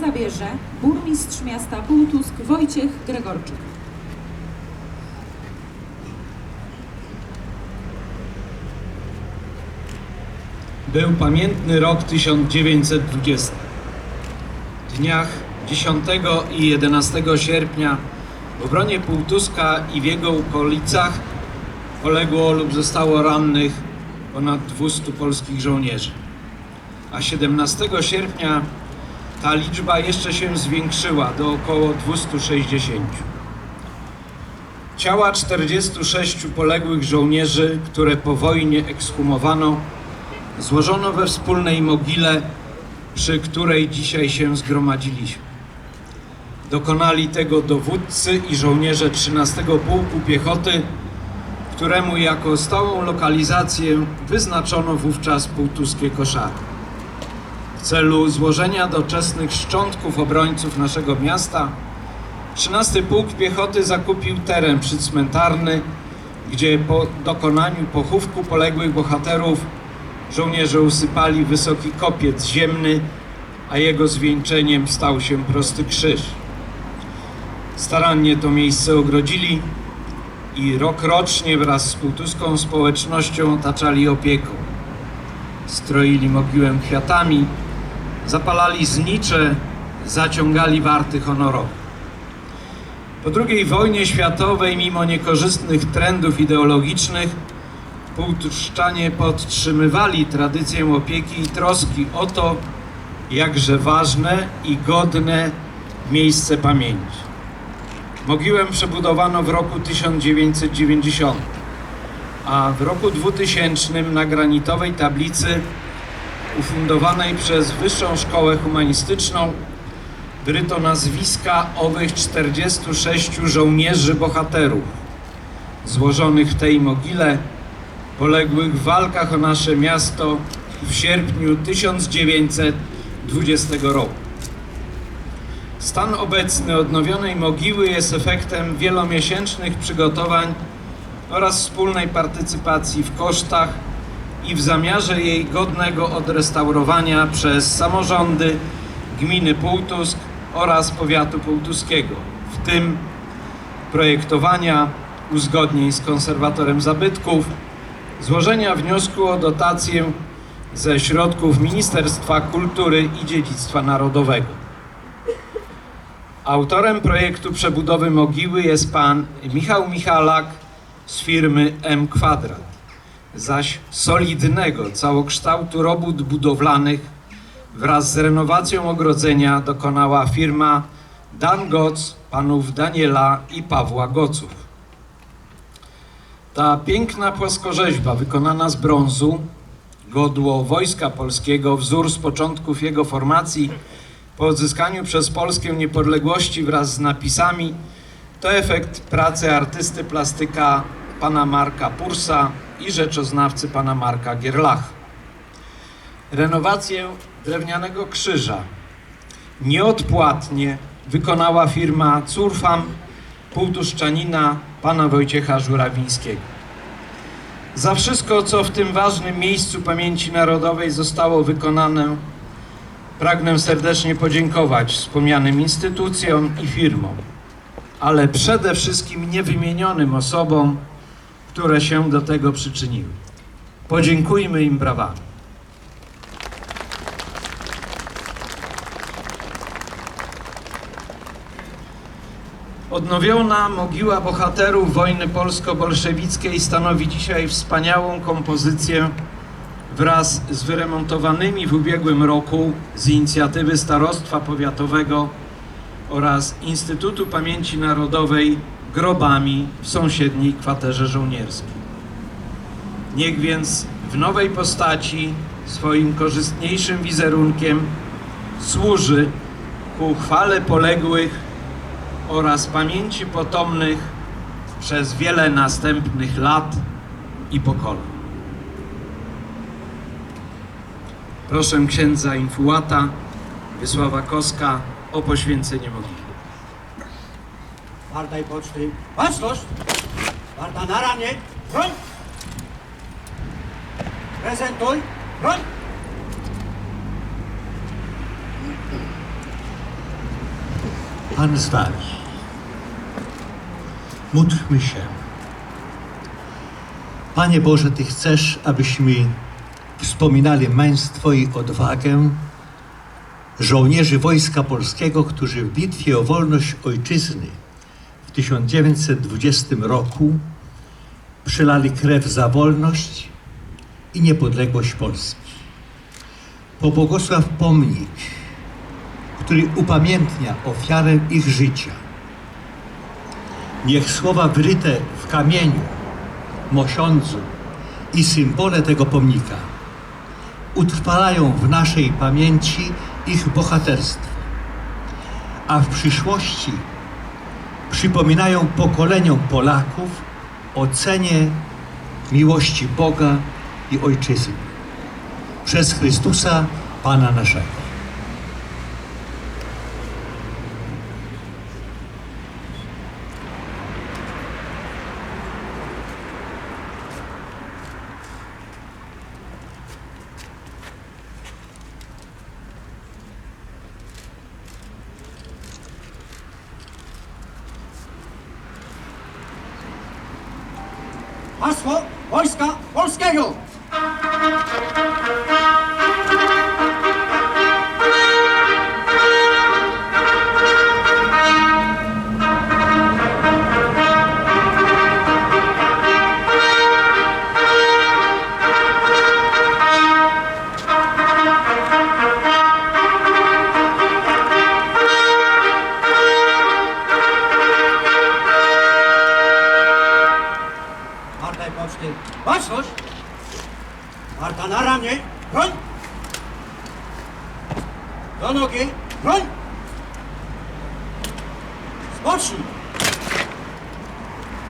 zabierze burmistrz miasta Półtusk Wojciech Gregorczyk. Był pamiętny rok 1920. W dniach 10 i 11 sierpnia w obronie Półtuska i w jego okolicach poległo lub zostało rannych ponad 200 polskich żołnierzy. A 17 sierpnia ta liczba jeszcze się zwiększyła do około 260. Ciała 46 poległych żołnierzy, które po wojnie ekshumowano, złożono we wspólnej mogile, przy której dzisiaj się zgromadziliśmy. Dokonali tego dowódcy i żołnierze 13 Pułku Piechoty, któremu jako stałą lokalizację wyznaczono wówczas półtuskie koszary. W celu złożenia doczesnych szczątków obrońców naszego miasta 13 Pułk Piechoty zakupił teren przycmentarny, gdzie po dokonaniu pochówku poległych bohaterów żołnierze usypali wysoki kopiec ziemny, a jego zwieńczeniem stał się prosty krzyż. Starannie to miejsce ogrodzili i rokrocznie wraz z półtuską społecznością otaczali opieką. Stroili mogiłę kwiatami, zapalali znicze, zaciągali warty honorowe. Po II wojnie światowej, mimo niekorzystnych trendów ideologicznych, półtuszczanie podtrzymywali tradycję opieki i troski o to, jakże ważne i godne miejsce pamięci. Mogiłę przebudowano w roku 1990, a w roku 2000 na granitowej tablicy ufundowanej przez Wyższą Szkołę Humanistyczną wyryto nazwiska owych 46 żołnierzy bohaterów złożonych w tej mogile, poległych w walkach o nasze miasto w sierpniu 1920 roku. Stan obecny odnowionej mogiły jest efektem wielomiesięcznych przygotowań oraz wspólnej partycypacji w kosztach i w zamiarze jej godnego odrestaurowania przez samorządy gminy Półtusk oraz powiatu półtuskiego, w tym projektowania, uzgodnień z konserwatorem zabytków, złożenia wniosku o dotację ze środków Ministerstwa Kultury i Dziedzictwa Narodowego. Autorem projektu przebudowy mogiły jest pan Michał Michalak z firmy M Kwadrat, zaś solidnego całokształtu robót budowlanych wraz z renowacją ogrodzenia dokonała firma Dan Goc, panów Daniela i Pawła Goców. Ta piękna płaskorzeźba wykonana z brązu, godło Wojska Polskiego, wzór z początków jego formacji po odzyskaniu przez Polskę niepodległości wraz z napisami, to efekt pracy artysty plastyka pana Marka Pursa i rzeczoznawcy pana Marka Gierlach. Renowację drewnianego krzyża nieodpłatnie wykonała firma Curfam półtuszczanina pana Wojciecha Żurawińskiego. Za wszystko, co w tym ważnym miejscu pamięci narodowej zostało wykonane, pragnę serdecznie podziękować wspomnianym instytucjom i firmom, ale przede wszystkim niewymienionym osobom, które się do tego przyczyniły. Podziękujmy im brawami. Odnowiona mogiła bohaterów wojny polsko-bolszewickiej stanowi dzisiaj wspaniałą kompozycję wraz z wyremontowanymi w ubiegłym roku z inicjatywy Starostwa Powiatowego oraz Instytutu Pamięci Narodowej grobami w sąsiedniej kwaterze żołnierskiej. Niech więc w nowej postaci swoim korzystniejszym wizerunkiem służy ku chwale poległych oraz pamięci potomnych przez wiele następnych lat i pokoleń. Proszę księdza Infułata Wiesława Koska o poświęcenie mogiły. Wardaj poczty. Baczność! Warda na ramię. Broń! Prezentuj. Broń! Pan z Wami. Módlmy się. Panie Boże, Ty chcesz, abyśmy wspominali męstwo i odwagę żołnierzy Wojska Polskiego, którzy w bitwie o wolność Ojczyzny w 1920 roku przelali krew za wolność i niepodległość Polski. Pobłogosław pomnik, który upamiętnia ofiarę ich życia. Niech słowa wryte w kamieniu, mosiądzu i symbole tego pomnika utrwalają w naszej pamięci ich bohaterstwo, a w przyszłości przypominają pokoleniom Polaków o cenie miłości Boga i Ojczyzny. Przez Chrystusa Pana naszego. Hasło Wojska Polskiego! Marta i Polskie. Baczność! Marta na ramię. Broń! Do nogi. Broń! Spocznij!